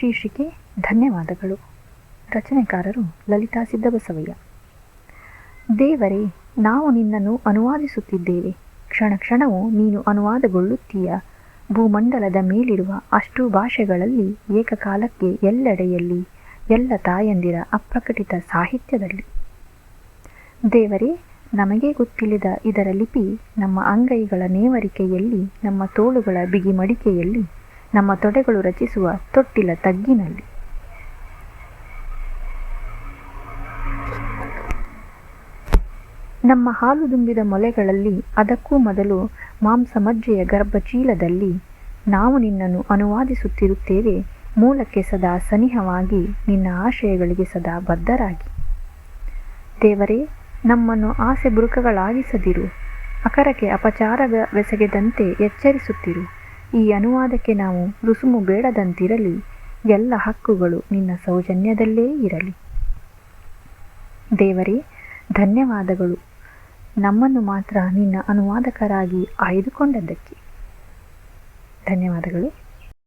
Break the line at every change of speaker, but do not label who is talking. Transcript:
ಶೀರ್ಷಿಕೆ ಧನ್ಯವಾದಗಳು. ರಚನೆಕಾರರು ಲಲಿತಾ ಸಿದ್ದಬಸವಯ್ಯ. ದೇವರೇ, ನಾವು ನಿನ್ನನ್ನು ಅನುವಾದಿಸುತ್ತಿದ್ದೇವೆ. ಕ್ಷಣ ಕ್ಷಣವೂ ನೀನು ಅನುವಾದಗೊಳ್ಳುತ್ತೀಯ. ಭೂಮಂಡಲದ ಮೇಲಿರುವ ಅಷ್ಟು ಭಾಷೆಗಳಲ್ಲಿ ಏಕಕಾಲಕ್ಕೆ ಎಲ್ಲೆಡೆಯಲ್ಲಿ ಎಲ್ಲ ತಾಯಂದಿರ ಅಪ್ರಕಟಿತ ಸಾಹಿತ್ಯದಲ್ಲಿ. ದೇವರೇ, ನಮಗೆ ಗೊತ್ತಿಲ್ಲದ ಇದರ ಲಿಪಿ ನಮ್ಮ ಅಂಗೈಗಳ ನೇವರಿಕೆಯಲ್ಲಿ, ನಮ್ಮ ತೋಳುಗಳ ಬಿಗಿ ಮಡಿಕೆಯಲ್ಲಿ ನಮ್ಮ ತೊಡೆಗಳು ರಚಿಸುವ ತೊಟ್ಟಿಲ ತಗ್ಗಿನಲ್ಲಿ. ನಮ್ಮ ಹಾಲು ದುಂಬಿದ ಮೊಲೆಗಳಲ್ಲಿ ಅದಕ್ಕೂ ಮೊದಲು ಮಾಂಸಮಜ್ಜೆಯ ಗರ್ಭಚೀಲದಲ್ಲಿ ನಾವು ನಿನ್ನನ್ನು ಅನುವಾದಿಸುತ್ತಿರುತ್ತೇವೆ. ಮೂಲಕ್ಕೆ ಸದಾ ಸನಿಹವಾಗಿ ನಿನ್ನ ಆಶಯಗಳಿಗೆ ಸದಾ ಬದ್ಧರಾಗಿ. ದೇವರೇ, ನಮ್ಮನ್ನು ಆಸೆ ಬುರುಕಗಳಾಗಿಸದಿರು ಅಕರಕ್ಕೆ ಅಪಚಾರವೆಸಗೆದಂತೆ ಎಚ್ಚರಿಸುತ್ತಿರು. ಈ ಅನುವಾದಕ್ಕೆ ನಾವು ರುಸುಮು ಬೇಡದಂತಿರಲಿ. ಎಲ್ಲ ಹಕ್ಕುಗಳು ನಿನ್ನ ಸೌಜನ್ಯದಲ್ಲೇ ಇರಲಿ. ದೇವರೇ, ಧನ್ಯವಾದಗಳು. ನಮ್ಮನ್ನು ಮಾತ್ರ ನಿನ್ನ ಅನುವಾದಕರಾಗಿ ಆಯ್ದುಕೊಂಡದ್ದಕ್ಕೆ. ಧನ್ಯವಾದಗಳು.